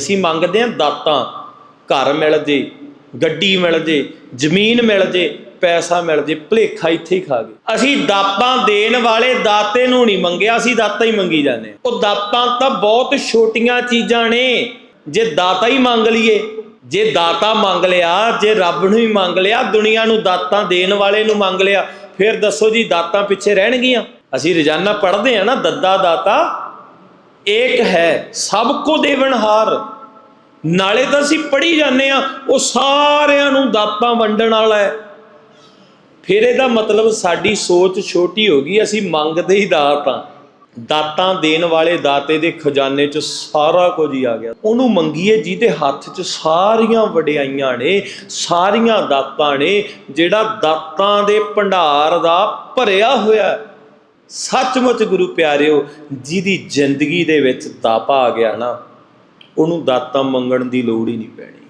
ਅਸੀਂ ਮੰਗਦੇ ਹਾਂ ਦਾਤਾਂ, ਘਰ ਮਿਲ ਜੇ, ਗੱਡੀ ਮਿਲ ਜੇ, ਜ਼ਮੀਨ ਮਿਲ ਜੇ, ਪੈਸਾ ਮਿਲ ਜੇ, ਭਲੇਖਾ ਇੱਥੇ ਹੀ ਖਾ ਗਏ। ਅਸੀਂ ਦਾਤਾਂ ਦੇਣ ਵਾਲੇ ਦਾਤੇ ਨੂੰ ਨਹੀਂ ਮੰਗਿਆ, ਅਸੀਂ ਦਾਤਾ ਹੀ ਮੰਗੀ ਜਾਂਦੇ ਉਹ ਦਾਤਾਂ ਤਾਂ ਬਹੁਤ ਛੋਟੀਆਂ ਚੀਜ਼ਾਂ ਨੇ। ਜੇ ਦਾਤਾ ਹੀ ਮੰਗ ਲਈਏ, ਜੇ ਦਾਤਾ ਮੰਗ ਲਿਆ, ਜੇ ਰੱਬ ਨੂੰ ਹੀ ਮੰਗ ਲਿਆ, ਦੁਨੀਆ ਨੂੰ ਦਾਤਾਂ ਦੇਣ ਵਾਲੇ ਨੂੰ ਮੰਗ ਲਿਆ, ਫਿਰ ਦੱਸੋ ਜੀ ਦਾਤਾਂ ਪਿੱਛੇ ਰਹਿਣਗੀਆਂ? ਅਸੀਂ ਰੋਜ਼ਾਨਾ ਪੜ੍ਹਦੇ ਆ ਨਾ, ਦੱਦਾ ਦਾਤਾ ਏਕ ਹੈ, ਸਭ ਕੋ ਦੇਵਨਹਾਰ ਨਾਲੇ ਤਾਂ ਅਸੀਂ ਪੜ੍ਹੀ ਜਾਂਦੇ ਆ ਉਹ ਸਾਰਿਆਂ ਨੂੰ ਦਾਤਾਂ ਵੰਡਣ ਵਾਲਾ ਹੈ। ਫਿਰ ਇਹਦਾ ਮਤਲਬ ਸਾਡੀ ਸੋਚ ਛੋਟੀ ਹੋ ਗਈ, ਅਸੀਂ ਮੰਗਦੇ ਹੀ ਦਾਤ ਆ ਦਾਤਾਂ ਦੇਣ ਵਾਲੇ ਦਾਤੇ ਦੇ ਖਜ਼ਾਨੇ 'ਚ ਸਾਰਾ ਕੁਝ ਹੀ ਆ ਗਿਆ। ਉਹਨੂੰ ਮੰਗੀਏ, ਜਿਹਦੇ ਹੱਥ 'ਚ ਸਾਰੀਆਂ ਵਡਿਆਈਆਂ ਨੇ, ਸਾਰੀਆਂ ਦਾਤਾਂ ਨੇ, ਜਿਹੜਾ ਦਾਤਾਂ ਦੇ ਭੰਡਾਰ ਦਾ ਭਰਿਆ ਹੋਇਆ ਹੈ। ਸੱਚਮੁੱਚ ਗੁਰੂ ਪਿਆਰਿਓ, ਜਿਹਦੀ ਜ਼ਿੰਦਗੀ ਦੇ ਵਿੱਚ ਦਾਪਾ ਆ ਗਿਆ ਨਾ, ਉਹਨੂੰ ਦਾਤਾਂ ਮੰਗਣ ਦੀ ਲੋੜ ਹੀ ਨਹੀਂ ਪੈਣੀ।